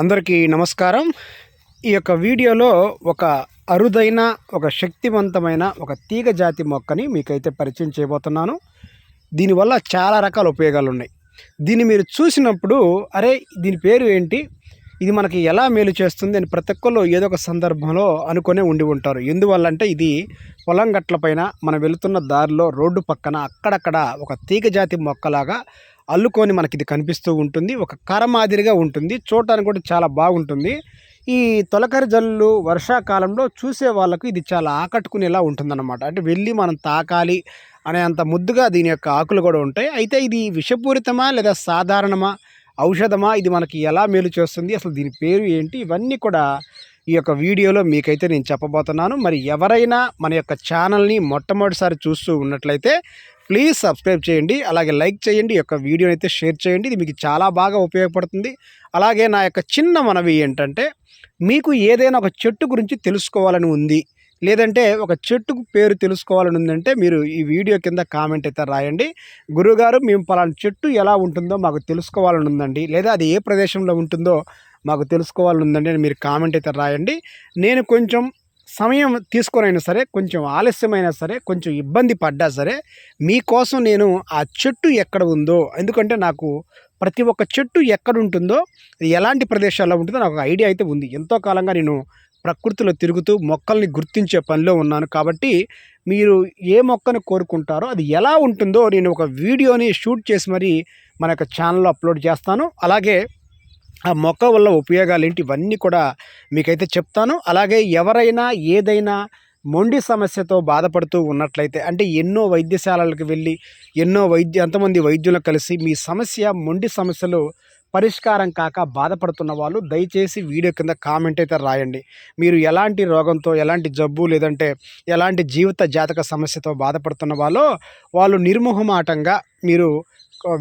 అందరికీ నమస్కారం. ఈ యొక్క వీడియోలో ఒక అరుదైన ఒక శక్తివంతమైన ఒక తీగ జాతి మొక్కని మీకైతే పరిచయం చేయబోతున్నాను. దీనివల్ల చాలా రకాల ఉపయోగాలు ఉన్నాయి దీన్ని మీరు చూసినప్పుడు అరే దీని పేరు ఏంటి? ఇది మనకి ఎలా మేలు చేస్తుంది అని ప్రతి ఒక్కళ్ళు ఏదో ఒక సందర్భంలో అనుకునే ఉండి ఉంటారు. ఎందువల్ల అంటే ఇది పొలం గట్ల పైన మనం వెళుతున్న దారిలో రోడ్డు పక్కన అక్కడక్కడ ఒక తీగ జాతి మొక్కలాగా అల్లుకొని మనకి ఇది కనిపిస్తూ ఉంటుంది. ఒక కర మాదిరిగా ఉంటుంది. చూడటానికి కూడా చాలా బాగుంటుంది. ఈ తొలకరి జల్లు వర్షాకాలంలో చూసే వాళ్ళకు ఇది చాలా ఆకట్టుకునేలా ఉంటుందన్నమాట. అంటే వెళ్ళి మనం తాకాలి అనే అంత ముద్దుగా దీని యొక్క ఆకులు కూడా ఉంటాయి. అయితే ఇది విషపూరితమా లేదా సాధారణమా? ఔషధమా? ఇది మనకి ఎలా మేలు చేస్తుంది? అసలు దీని పేరు ఏంటి? ఇవన్నీ కూడా ఈ యొక్క వీడియోలో మీకైతే నేను చెప్పబోతున్నాను. మరి ఎవరైనా మన యొక్క ఛానల్ని మొట్టమొదటిసారి చూస్తూ ఉన్నట్లయితే ప్లీజ్ సబ్స్క్రైబ్ చేయండి అలాగే లైక్ చేయండి యొక్క వీడియోని అయితే షేర్ చేయండి ఇది మీకు చాలా బాగా ఉపయోగపడుతుంది. అలాగే నా యొక్క చిన్న మనవి ఏంటంటే మీకు ఏదైనా ఒక చెట్టు గురించి తెలుసుకోవాలని ఉంది లేదంటే ఒక చెట్టుకు పేరు తెలుసుకోవాలని ఉందంటే మీరు ఈ వీడియో కింద కామెంట్ అయితే రాయండి. గురుగారు మేము పలానా చెట్టు ఎలా ఉంటుందో మాకు తెలుసుకోవాలని ఉందండి లేదా అది ఏ ప్రదేశంలో ఉంటుందో మాకు తెలుసుకోవాలని ఉందండి అని మీరు కామెంట్ అయితే రాయండి. నేను కొంచెం సమయం తీసుకొనైనా సరే కొంచెం ఆలస్యమైనా సరే కొంచెం ఇబ్బంది పడ్డా సరే మీకోసం నేను ఆ చెట్టు ఎక్కడ ఉందో ఎందుకంటే నాకు ప్రతి ఒక్క చెట్టు ఎక్కడ ఉంటుందో అది ఎలాంటి ప్రదేశాల్లో ఉంటుందో నాకు ఒక ఐడియా అయితే ఉంది. ఎంతో కాలంగా నేను ప్రకృతిలో తిరుగుతూ మొక్కల్ని గుర్తించే పనిలో ఉన్నాను కాబట్టి మీరు ఏ మొక్కను కోరుకుంటారో అది ఎలా ఉంటుందో నేను ఒక వీడియోని షూట్ చేసి మరి మన యొక్క ఛానల్లో అప్లోడ్ చేస్తాను. అలాగే ఆ మొక్క వల్ల ఉపయోగాలు ఏంటి ఇవన్నీ కూడా మీకైతే చెప్తాను. అలాగే ఎవరైనా ఏదైనా మొండి సమస్యతో బాధపడుతూ ఉన్నట్లయితే అంటే ఎన్నో వైద్యశాలలకు వెళ్ళి ఎన్నో వైద్య ఎంతమంది వైద్యులు కలిసి మీ సమస్య మొండి సమస్యలు పరిష్కారం కాక బాధపడుతున్న వాళ్ళు దయచేసి వీడియో కింద కామెంట్ అయితే రాయండి. మీరు ఎలాంటి రోగంతో ఎలాంటి జబ్బు లేదంటే ఎలాంటి జీవిత జాతక సమస్యతో బాధపడుతున్న వాళ్ళో వాళ్ళు నిర్మోహమాటంగా మీరు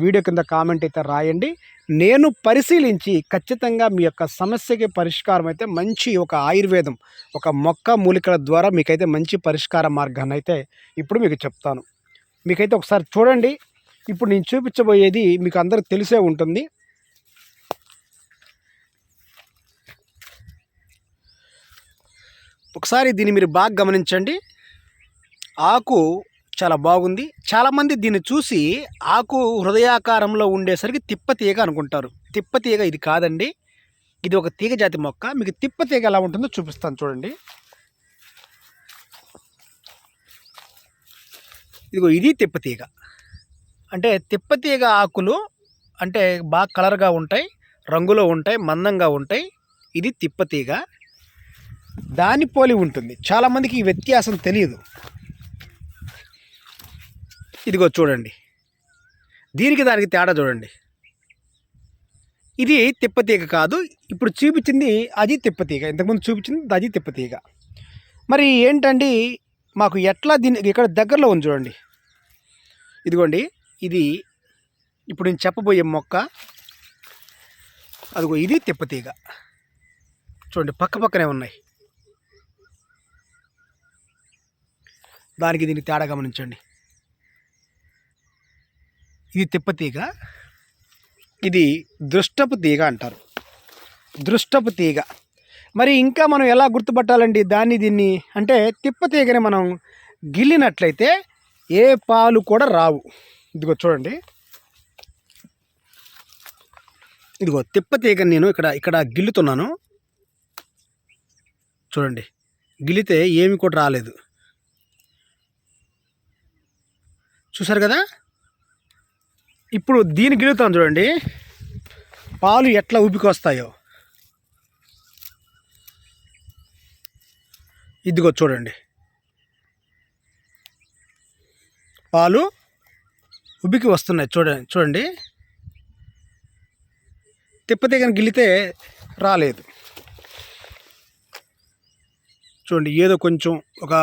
వీడియో కింద కామెంట్ అయితే రాయండి. నేను పరిశీలించి ఖచ్చితంగా మీ యొక్క సమస్యకి పరిష్కారం అయితే మంచి ఒక ఆయుర్వేదం ఒక మొక్క మూలికల ద్వారా మీకైతే మంచి పరిష్కార మార్గాన్ని అయితే ఇప్పుడు మీకు చెప్తాను. మీకైతే ఒకసారి చూడండి. ఇప్పుడు నేను చూపించబోయేది మీకు అందరికి తెలిసే ఉంటుంది. ఒకసారి దీన్ని మీరు బాగా గమనించండి. ఆకు చాలా బాగుంది. చాలామంది దీన్ని చూసి ఆకు హృదయాకారంలో ఉండేసరికి తిప్పతీగ అనుకుంటారు. తిప్పతీగ ఇది కాదండి. ఇది ఒక తీగ జాతి మొక్క. మీకు తిప్పతీగ ఎలా ఉంటుందో చూపిస్తాను చూడండి. ఇదిగో ఇది తిప్పతీగ అంటే తిప్పతీగ ఆకులు అంటే బాగా కలర్గా ఉంటాయి రంగులో ఉంటాయి మందంగా ఉంటాయి. ఇది తిప్పతీగ దాని పోలి ఉంటుంది. చాలామందికి ఈ వ్యత్యాసం తెలియదు. ఇదిగో చూడండి. దీనికి దానికి తేడా చూడండి. ఇది తిప్పతీగ కాదు. ఇప్పుడు చూపించింది అది తిప్పతీగ. ఇంతకుముందు చూపించింది అది తిప్పతీగ. మరి ఏంటండి? మాకు ఎట్లా దీని ఇక్కడ దగ్గరలో ఉంది చూడండి. ఇదిగోండి. ఇది ఇప్పుడు నేను చెప్పబోయే మొక్క. అదిగో ఇది తిప్పతీగ. చూడండి పక్క పక్కనే ఉన్నాయి. దానికి దీనికి తేడా గమనించండి. ఇది తిప్పతీగ ఇది దృష్టపు తీగ అంటారు. దృష్టపు తీగ. మరి ఇంకా మనం ఎలా గుర్తుపట్టాలండి దాన్ని దీన్ని? అంటే తిప్పతీగని మనం గిల్లినట్లయితే ఏ పాలు కూడా రావు. ఇదిగో చూడండి. ఇదిగో తిప్పతీగని నేను ఇక్కడ ఇక్కడ గిల్లుతున్నాను. చూడండి. గిల్లితే ఏమి కూడా రాలేదు. చూసారు కదా? ఇప్పుడు దీని గిలుతాను చూడండి. పాలు ఎట్లా ఉబికొస్తాయో ఇదిగో చూడండి. పాలు ఉబ్బికి వస్తున్నాయి చూడండి. చూడండి తిప్పతీగని గిల్లితే రాలేదు. చూడండి ఏదో కొంచెం ఒక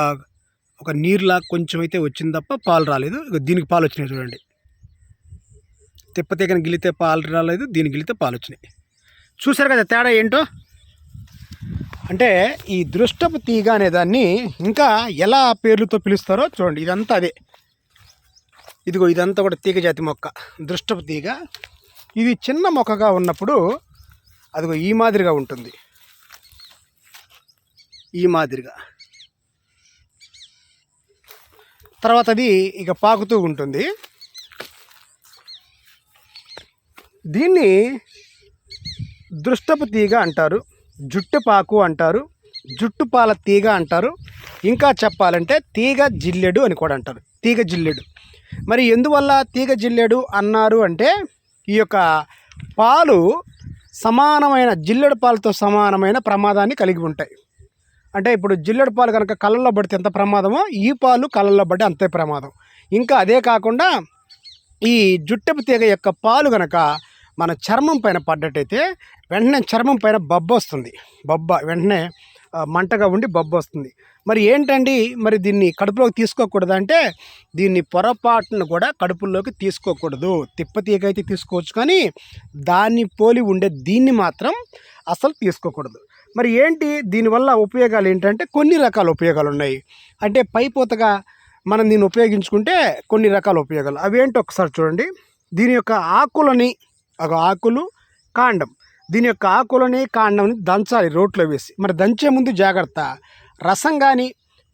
ఒక నీరులా కొంచెం అయితే వచ్చింది తప్ప పాలు రాలేదు. దీనికి పాలు వచ్చినాయి చూడండి. తిప్పతీగని గిలితే పాలు రాలేదు దీన్ని గిలితే పాలు వచ్చినాయి. చూసారు కదా తేడా ఏంటో? అంటే ఈ దృష్టపు తీగ అనే దాన్ని ఇంకా ఎలా పేర్లతో పిలుస్తారో చూడండి ఇదంతా అదే. ఇదిగో ఇదంతా కూడా తీగ జాతి మొక్క దృష్టపు తీగ. ఇది చిన్న మొక్కగా ఉన్నప్పుడు అదిగో ఈ మాదిరిగా ఉంటుంది. ఈ మాదిరిగా. తర్వాత అది ఇక పాకుతూ ఉంటుంది. దీన్ని దృష్టపు తీగ అంటారు జుట్టుపాకు అంటారు జుట్టుపాల తీగ అంటారు. ఇంకా చెప్పాలంటే తీగ జిల్లెడు అని కూడా అంటారు తీగ జిల్లెడు. మరి ఎందువల్ల తీగ జిల్లెడు అన్నారు అంటే ఈ యొక్క పాలు సమానమైన జిల్లెడు పాలతో సమానమైన ప్రమాదాన్ని కలిగి ఉంటాయి. అంటే ఇప్పుడు జిల్లెడు పాలు కనుక కళ్ళల్లో పడితే ఎంత ప్రమాదమో ఈ పాలు కళ్ళల్లో పడితే అంతే ప్రమాదం. ఇంకా అదే కాకుండా ఈ జుట్టపు తీగ యొక్క పాలు కనుక మన చర్మం పైన పడ్డట్టయితే వెంటనే చర్మం పైన బొబ్బ వస్తుంది. బొబ్బ వెంటనే మంటగా ఉండి బొబ్బ వస్తుంది. మరి ఏంటండి? మరి దీన్ని కడుపులోకి తీసుకోకూడదు అంటే దీన్ని పొరపాటును కూడా కడుపులోకి తీసుకోకూడదు. తిప్పతీగ అయితే తీసుకోవచ్చు కానీ దాన్ని పోలి ఉండే దీన్ని మాత్రం అసలు తీసుకోకూడదు. మరి ఏంటి? దీనివల్ల ఉపయోగాలు ఏంటంటే కొన్ని రకాల ఉపయోగాలు ఉన్నాయి. అంటే పైపోతగా మనం దీన్ని ఉపయోగించుకుంటే కొన్ని రకాల ఉపయోగాలు. అవేంటి ఒకసారి చూడండి. దీని యొక్క ఆకులని ఒక ఆకులు కాండం. దీని యొక్క ఆకులని కాండంని దంచాలి రోట్లో వేసి. మరి దంచే ముందు జాగ్రత్త. రసం కానీ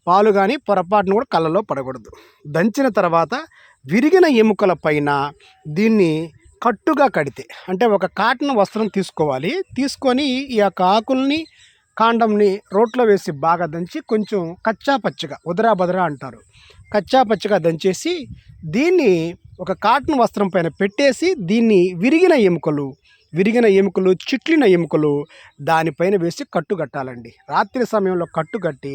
పాలు కానీ పొరపాటును కూడా కళ్ళలో పడకూడదు. దంచిన తర్వాత విరిగిన ఎముకల పైన దీన్ని కట్టుగా కడితే అంటే ఒక కాటన్ వస్త్రం తీసుకోవాలి. తీసుకొని ఈ యొక్క ఆకుల్ని కాండంని రోట్లో వేసి బాగా దంచి కొంచెం కచ్చా పచ్చగా ఉదరా బదరా అంటారు. కచ్చా పచ్చగా దంచేసి దీన్ని ఒక కాటన్ వస్త్రం పైన పెట్టేసి దీన్ని విరిగిన ఎముకలు విరిగిన ఎముకలు చిట్లిన ఎముకలు దానిపైన వేసి కట్టు కట్టాలండి. రాత్రి సమయంలో కట్టు కట్టి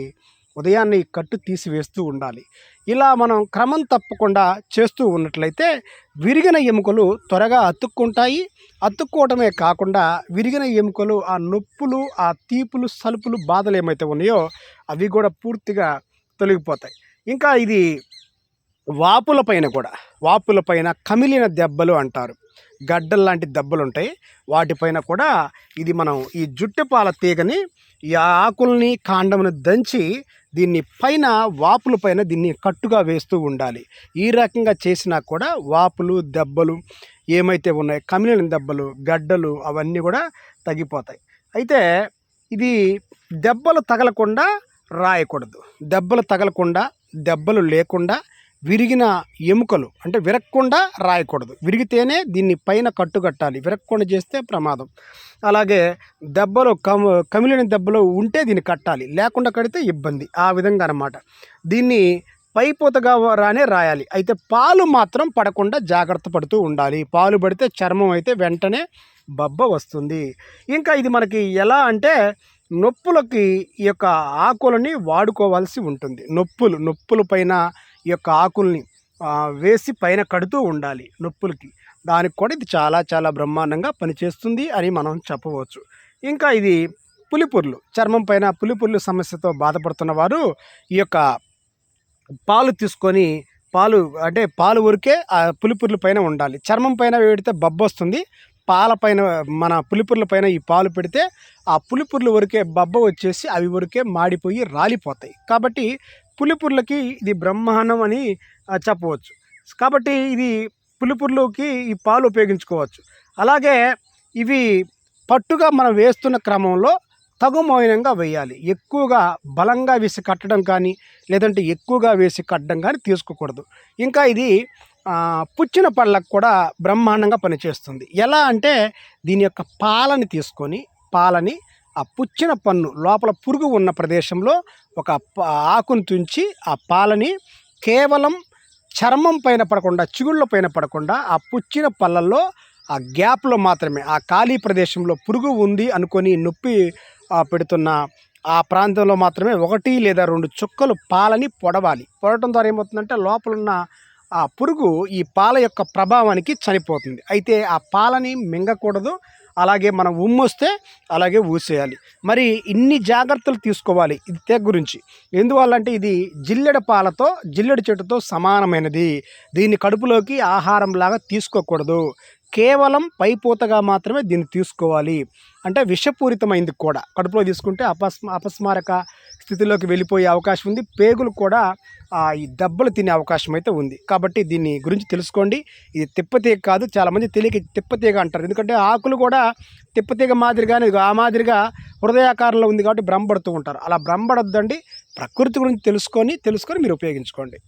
ఉదయాన్నే ఈ కట్టు తీసివేస్తూ ఉండాలి. ఇలా మనం క్రమం తప్పకుండా చేస్తూ ఉన్నట్లయితే విరిగిన ఎముకలు త్వరగా అతుక్కుంటాయి. అతుక్కోవటమే కాకుండా విరిగిన ఎముకలు ఆ నొప్పులు ఆ తీపులు సలుపులు బాధలు ఏమైతే ఉన్నాయో అవి కూడా పూర్తిగా తొలగిపోతాయి. ఇంకా ఇది వాపుల పైన కూడా వాపుల పైన కమిలిన దెబ్బలు అంటారు. గడ్డలు లాంటి దెబ్బలు ఉంటాయి వాటిపైన కూడా ఇది మనం ఈ జుట్టుపాల తీగని ఈ ఆకుల్ని కాండమును దంచి దీన్ని పైన వాపుల పైన దీన్ని కట్టుగా వేస్తూ ఉండాలి. ఈ రకంగా చేసినా కూడా వాపులు దెబ్బలు ఏమైతే ఉన్నాయో కమిలిన దెబ్బలు గడ్డలు అవన్నీ కూడా తగ్గిపోతాయి. అయితే ఇది దెబ్బలు తగలకుండా రాయకూడదు. దెబ్బలు తగలకుండా దెబ్బలు లేకుండా విరిగిన ఎముకలు అంటే విరక్కుండా రాయకూడదు. విరిగితేనే దీన్ని పైన కట్టుకట్టాలి విరక్కుండా చేస్తే ప్రమాదం. అలాగే దెబ్బలు కము కమిలిన దెబ్బలు ఉంటే దీన్ని కట్టాలి. లేకుండా కడితే ఇబ్బంది. ఆ విధంగా అన్నమాట. దీన్ని పైపోతగా రానే రాయాలి. అయితే పాలు మాత్రం పడకుండా జాగ్రత్త పడుతూ ఉండాలి. పాలు పడితే చర్మం అయితే వెంటనే బబ్బ వస్తుంది. ఇంకా ఇది మనకి ఎలా అంటే నొప్పులకి ఈ యొక్క ఆకులని వాడుకోవాల్సి ఉంటుంది. నొప్పులు నొప్పుల పైన ఈ యొక్క ఆకుల్ని వేసి పైన కడుతూ ఉండాలి నొప్పులకి. దానికి కూడా ఇది చాలా చాలా బ్రహ్మాండంగా పనిచేస్తుంది అని మనం చెప్పవచ్చు. ఇంకా ఇది పులిపుర్లు. చర్మం పైన పులిపుర్లు సమస్యతో బాధపడుతున్న వారు ఈ యొక్క పాలు తీసుకొని పాలు అంటే పాలు ఉరికే ఆ పులిపుర్లు పైన ఉండాలి. చర్మం పైన పెడితే బబ్బ వస్తుంది పాల పైన మన పులిపుర్ల పైన ఈ పాలు పెడితే ఆ పులిపుర్లు వరకే బబ్బ వచ్చేసి అవి వరకే మాడిపోయి రాలిపోతాయి. కాబట్టి పులిపుర్లకి ఇది బ్రహ్మాండం అని చెప్పవచ్చు. కాబట్టి ఇది పులిపుర్లకి ఈ పాలు ఉపయోగించుకోవచ్చు. అలాగే ఇవి పట్టుగా మనం వేస్తున్న క్రమంలో తగుమౌనంగా వేయాలి. ఎక్కువగా బలంగా వేసి కట్టడం కానీ లేదంటే ఎక్కువగా వేసి కట్టడం కానీ తీసుకోకూడదు. ఇంకా ఇది పుచ్చిన పళ్ళకు కూడా బ్రహ్మాండంగా పనిచేస్తుంది. ఎలా అంటే దీని యొక్క పాలని తీసుకొని పాలని ఆ పుచ్చిన పన్ను లోపల పురుగు ఉన్న ప్రదేశంలో ఒక ప- ఆకును తుంచి ఆ పాలని కేవలం చర్మం పైన పడకుండా చిగుళ్ళ పైన పడకుండా ఆ పుచ్చిన పళ్ళల్లో ఆ గ్యాప్లో మాత్రమే ఆ ఖాళీ ప్రదేశంలో పురుగు ఉంది అనుకొని నొప్పి పెడుతున్న ఆ ప్రాంతంలో మాత్రమే ఒకటి లేదా రెండు చుక్కలు పాలని పొడవాలి. పొడటం ద్వారా ఏమవుతుందంటే లోపలున్న ఆ పురుగు ఈ పాల యొక్క ప్రభావానికి చనిపోతుంది. అయితే ఆ పాలని మింగకూడదు అలాగే మనం ఉమ్మొస్తే అలాగే ఊసేయాలి. మరి ఇన్ని జాగ్రత్తలు తీసుకోవాలి ఇది తెగ గురించి. ఎందువల్ల అంటే ఇది జిల్లెడ పాలతో జిల్లెడ చెట్టుతో సమానమైనది. దీన్ని కడుపులోకి ఆహారంలాగా తీసుకోకూడదు. కేవలం పైపోతగా మాత్రమే దీన్ని తీసుకోవాలి. అంటే విషపూరితమైంది కూడా. కడుపులో తీసుకుంటే అపస్మ అపస్మారక స్థితిలోకి వెళ్ళిపోయే అవకాశం ఉంది. పేగులు కూడా ఈ దెబ్బలు తినే అవకాశం అయితే ఉంది. కాబట్టి దీన్ని గురించి తెలుసుకోండి. ఇది తిప్పతీగ కాదు చాలామంది తెలియక తిప్పతీగ అంటారు. ఎందుకంటే ఆకులు కూడా తిప్పతీగ మాదిరిగానే ఆ మాదిరిగా హృదయాకారంలో ఉంది కాబట్టి భ్రమపడుతూ ఉంటారు. అలా భ్రమపడొద్దండి. ప్రకృతి గురించి తెలుసుకొని తెలుసుకొని మీరు ఉపయోగించుకోండి.